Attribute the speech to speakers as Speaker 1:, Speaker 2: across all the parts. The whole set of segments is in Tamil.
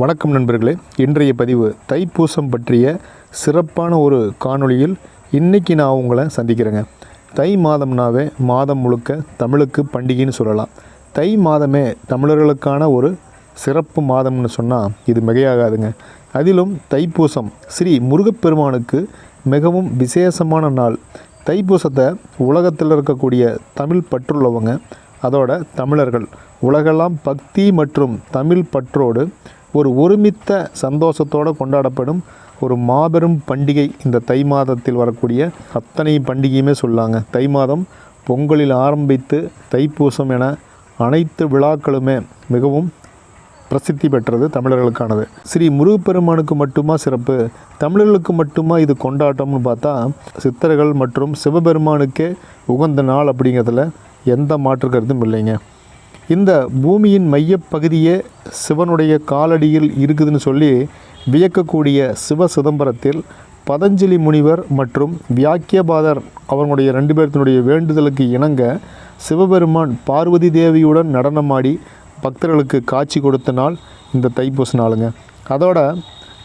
Speaker 1: வணக்கம் நண்பர்களே. இன்றைய பதிவு தைப்பூசம் பற்றிய சிறப்பான ஒரு காணொளியில் இன்றைக்கி நான் உங்களை சந்திக்கிறேங்க. தை மாதம்னாவே மாதம் முழுக்க தமிழுக்கு பண்டிகைன்னு சொல்லலாம். தை மாதமே தமிழர்களுக்கான ஒரு சிறப்பு மாதம்னு சொன்னால் இது மிகையாகாதுங்க. அதிலும் தைப்பூசம் ஸ்ரீ முருகப்பெருமானுக்கு மிகவும் விசேஷமான நாள். தைப்பூசத்தை உலகத்தில் இருக்கக்கூடிய தமிழ் பற்றுள்ளவங்க அதோட தமிழர்கள். உலகெல்லாம் பக்தி மற்றும் தமிழ் பற்றோடு ஒரு ஒருமித்த சந்தோஷத்தோடு கொண்டாடப்படும் ஒரு மாபெரும் பண்டிகை இந்த தை மாதத்தில் வரக்கூடிய அத்தனை பண்டிகையுமே சொல்லாங்க. தை மாதம் பொங்கலில் ஆரம்பித்து தைப்பூசம் என அனைத்து விழாக்களுமே மிகவும் பிரசித்தி பெற்றது தமிழர்களுக்கானது. ஸ்ரீ முருகப்பெருமானுக்கு மட்டுமா சிறப்பு? தமிழர்களுக்கு மட்டுமா இது கொண்டாட்டம்னு பார்த்தா சித்தர்கள் மற்றும் சிவபெருமானுக்கே உகந்த நாள் அப்படிங்கிறதுல எந்த மாற்று கருத்தும் இல்லைங்க. இந்த பூமியின் மையப்பகுதியே சிவனுடைய காலடியில் இருக்குதுன்னு சொல்லி வியக்கக்கூடிய சிவ சிதம்பரத்தில் பதஞ்சலி முனிவர் மற்றும் வியாக்கியபாதர் அவனுடைய ரெண்டு பேர்த்தினுடைய வேண்டுதலுக்கு இணங்க சிவபெருமான் பார்வதி தேவியுடன் நடனமாடி பக்தர்களுக்கு காட்சி கொடுத்த நாள் இந்த தைப்பூச நாளுங்க. அதோட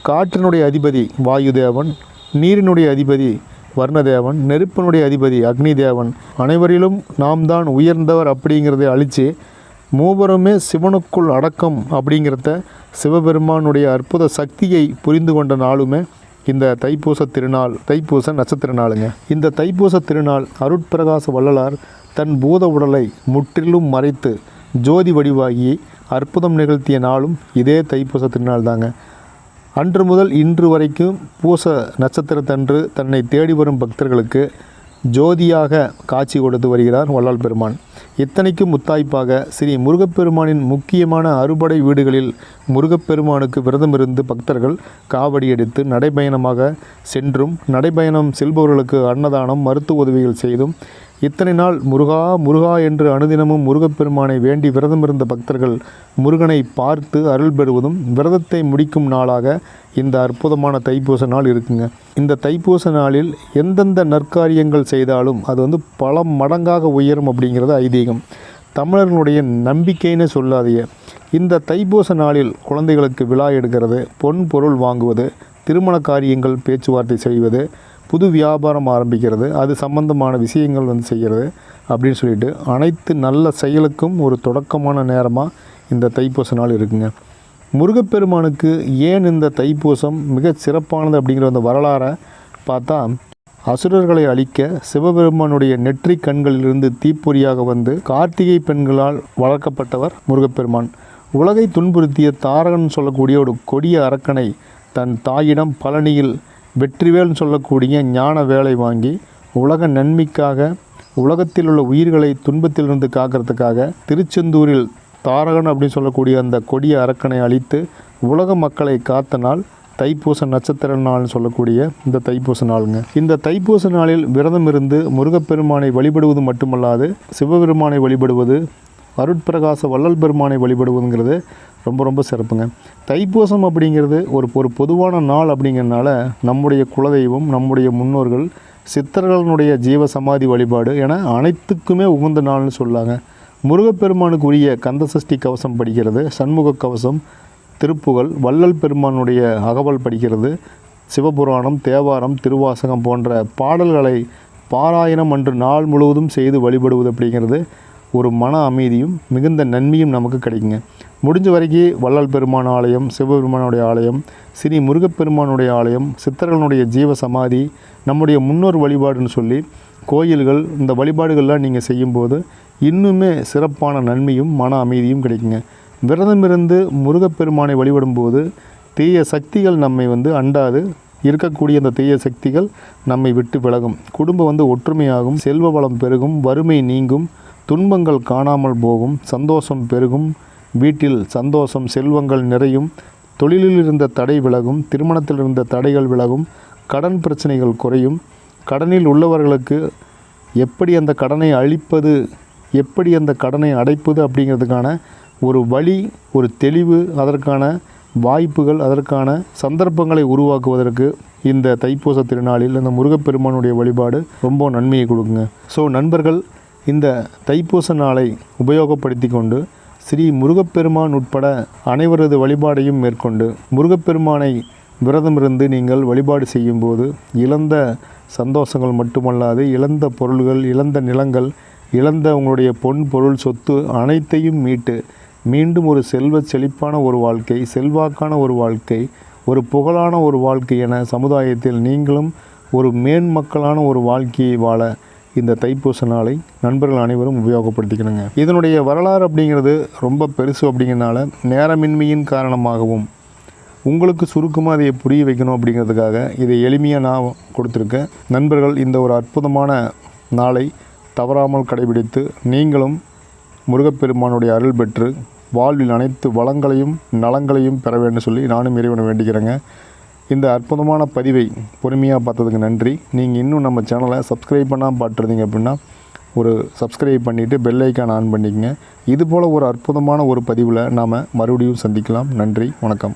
Speaker 1: காற்றினுடைய அதிபதி வாயுதேவன் நீரினுடைய அதிபதி வர்ணதேவன் நெருப்பினுடைய அதிபதி அக்னி தேவன் அனைவரிலும் நாம் தான் உயர்ந்தவர் அப்படிங்கிறதை அழித்து மூவருமே சிவனுக்குள் அடக்கம் அப்படிங்கிறத சிவபெருமானுடைய அற்புத சக்தியை புரிந்து கொண்ட நாளுமே இந்த தைப்பூச திருநாள் தைப்பூச நட்சத்திர நாளுங்க இந்த தைப்பூச திருநாள் அருட்பிரகாச வள்ளலார் தன் பூத உடலை முற்றிலும் மறைத்து ஜோதி வடிவாகி அற்புதம் நிகழ்த்திய நாளும் இதே தைப்பூச திருநாள் தாங்க அன்று முதல் இன்று வரைக்கும் பூச நட்சத்திரத்தன்று தன்னை தேடி வரும் பக்தர்களுக்கு ஜோதியாக காட்சி கொடுத்து வருகிறார் வள்ளல் பெருமான். இத்தனைக்கும் முத்தாய்ப்பாக ஸ்ரீ முருகப்பெருமானின் முக்கியமான அறுபடை வீடுகளில் முருகப்பெருமானுக்கு விரதமிருந்து பக்தர்கள் காவடியடித்து நடைபயணமாக சென்றும் நடைபயணம் செல்பவர்களுக்கு அன்னதானம் மருத்துவ உதவிகள் செய்தும் இத்தனை நாள் முருகா முருகா என்று அனுதினமும் முருகப்பெருமானை வேண்டி விரதம் இருந்த பக்தர்கள் முருகனை பார்த்து அருள் பெறுவதும் விரதத்தை முடிக்கும் நாளாக இந்த அற்புதமான தைப்பூச நாள் இருக்குங்க. இந்த தைப்பூச நாளில் எந்தெந்த நற்காரியங்கள் செய்தாலும் அது வந்து பல மடங்காக உயரும் அப்படிங்கிறது ஐதீகம். தமிழர்களுடைய நம்பிக்கைன்னு சொல்லாதைய இந்த தைப்பூச நாளில் குழந்தைகளுக்கு விழா எடுக்கிறது பொன் பொருள் வாங்குவது திருமண காரியங்கள் பேச்சுவார்த்தை செய்வது புது வியாபாரம் ஆரம்பிக்கிறது அது சம்பந்தமான விஷயங்கள் வந்து செய்கிறது அப்படின்னு சொல்லிட்டு அனைத்து நல்ல செயலுக்கும் ஒரு தொடக்கமான நேரமாக இந்த தைப்பூச நாள் இருக்குங்க. முருகப்பெருமானுக்கு ஏன் இந்த தைப்பூசம் மிக சிறப்பானது அப்படிங்கிற அந்த வரலாறை பார்த்தா அசுரர்களை அழிக்க சிவபெருமானுடைய நெற்றி கண்களிலிருந்து தீப்பொறியாக வந்து கார்த்திகை பெண்களால் வளர்க்கப்பட்டவர் முருகப்பெருமான். உலகை துன்புறுத்திய தாரகன் சொல்லக்கூடிய ஒரு கொடிய அரக்கனை தன் தாயிடம் பழனியில் வெற்றிவேல்னு சொல்லக்கூடிய ஞான வேலை வாங்கி உலக நன்மைக்காக உலகத்தில் உள்ள உயிர்களை துன்பத்திலிருந்து காக்கிறதுக்காக திருச்செந்தூரில் தாரகன் அப்படின்னு சொல்லக்கூடிய அந்த கொடிய அரக்கனை அழித்து உலக மக்களை காத்த நாள் தைப்பூச நட்சத்திர நாள்னு சொல்லக்கூடிய இந்த தைப்பூச நாளுங்க. இந்த தைப்பூச நாளில் விரதம் இருந்து முருகப்பெருமானை வழிபடுவது மட்டுமல்லாது சிவபெருமானை வழிபடுவது அருட்பிரகாச வள்ளல் பெருமானை வழிபடுவதுங்கிறது ரொம்ப ரொம்ப சிறப்புங்க. தைப்பூசம் அப்படிங்கிறது ஒரு ஒரு பொதுவான நாள் அப்படிங்கிறனால நம்முடைய குலதெய்வம் நம்முடைய முன்னோர்கள் சித்தர்களுடைய ஜீவ சமாதி வழிபாடு என அனைத்துக்குமே உகந்த நாள்னு சொல்லாங்க. முருகப்பெருமானுக்கு உரிய கந்தசஷ்டி கவசம் படிக்கிறது சண்முக கவசம் திருப்புகழ் வள்ளல் பெருமானுடைய அகவல் படிக்கிறது சிவபுராணம் தேவாரம் திருவாசகம் போன்ற பாடல்களை பாராயணம் அன்று நாள் முழுவதும் செய்து வழிபடுவது அப்படிங்கிறது ஒரு மன அமைதியும் மிகுந்த நன்மையும் நமக்கு கிடைக்குங்க. முடிஞ்ச வரைக்கும் வள்ளல் பெருமான் ஆலயம் சிவபெருமானுடைய ஆலயம் ஸ்ரீ முருகப்பெருமானுடைய ஆலயம் சித்தர்களுடைய ஜீவ சமாதி நம்முடைய முன்னோர் வழிபாடுன்னு சொல்லி கோயில்கள் இந்த வழிபாடுகள்லாம் நீங்கள் செய்யும்போது இன்னுமே சிறப்பான நன்மையும் மன அமைதியும் கிடைக்குங்க. விரதமிருந்து முருகப்பெருமானை வழிபடும்போது தீய சக்திகள் நம்மை வந்து அண்டாது இருக்கக்கூடிய அந்த தீய சக்திகள் நம்மை விட்டு விலகும். குடும்பம் வந்து ஒற்றுமையாகும் செல்வ வளம் பெருகும் வறுமை நீங்கும் துன்பங்கள் காணாமல் போகும் சந்தோஷம் பெருகும் வீட்டில் சந்தோஷம் செல்வங்கள் நிறையும் தொழிலில் இருந்த தடை விலகும் திருமணத்தில் இருந்த தடைகள் விலகும் கடன் பிரச்சனைகள் குறையும். கடனில் உள்ளவர்களுக்கு எப்படி அந்த கடனை அழிப்பது எப்படி அந்த கடனை அடைப்பது அப்படிங்கிறதுக்கான ஒரு வழி ஒரு தெளிவு அதற்கான வாய்ப்புகள் அதற்கான சந்தர்ப்பங்களை உருவாக்குவதற்கு இந்த தைப்பூச திருநாளில் இந்த முருகப்பெருமானுடைய வழிபாடு ரொம்ப நன்மையை கொடுக்குங்க. ஸோ நண்பர்கள் இந்த தைப்பூச நாளை உபயோகப்படுத்தி கொண்டு ஸ்ரீ முருகப்பெருமான் உட்பட அனைவரது வழிபாடையும் மேற்கொண்டு முருகப்பெருமானை விரதமிருந்து நீங்கள் வழிபாடு செய்யும்போது இழந்த சந்தோஷங்கள் மட்டுமல்லாது இழந்த பொருள்கள் இழந்த நிலங்கள் இழந்த உங்களுடைய பொன் பொருள் சொத்து அனைத்தையும் மீட்டு மீண்டும் ஒரு செல்வ செழிப்பான ஒரு வாழ்க்கை செல்வாக்கான ஒரு வாழ்க்கை ஒரு புகழான ஒரு வாழ்க்கை என சமுதாயத்தில் நீங்களும் ஒரு மேன்மக்களான ஒரு வாழ்க்கையை வாழ இந்த தைப்பூச நாளை நண்பர்கள் அனைவரும் உபயோகப்படுத்திக்கணுங்க. இதனுடைய வரலாறு அப்படிங்கிறது ரொம்ப பெருசு அப்படிங்கிறனால நேரமின்மையின் காரணமாகவும் உங்களுக்கு சுருக்கமாக அதை புரிய வைக்கணும் அப்படிங்கிறதுக்காக இதை எளிமையாக நான் கொடுத்துருக்கேன். நண்பர்கள் இந்த ஒரு அற்புதமான நாளை தவறாமல் கடைபிடித்து நீங்களும் முருகப்பெருமானுடைய அருள் பெற்று வாழ்வில் அனைத்து வளங்களையும் நலங்களையும் பெற வேண்டும் சொல்லி நானும் இறைவனை வேண்டிக்கிறேங்க. இந்த அற்புதமான பதிவை பொறுமையாக பார்த்ததுக்கு நன்றி. நீங்கள் இன்னும் நம்ம சேனலை சப்ஸ்கிரைப் பண்ணாமல் பார்த்துருந்தீங்க அப்படின்னா ஒரு சப்ஸ்கிரைப் பண்ணிவிட்டு பெல் ஐக்கான் ஆன் பண்ணிக்கங்க. இதுபோல் ஒரு அற்புதமான ஒரு பதிவில் நாம் மறுபடியும் சந்திக்கலாம். நன்றி வணக்கம்.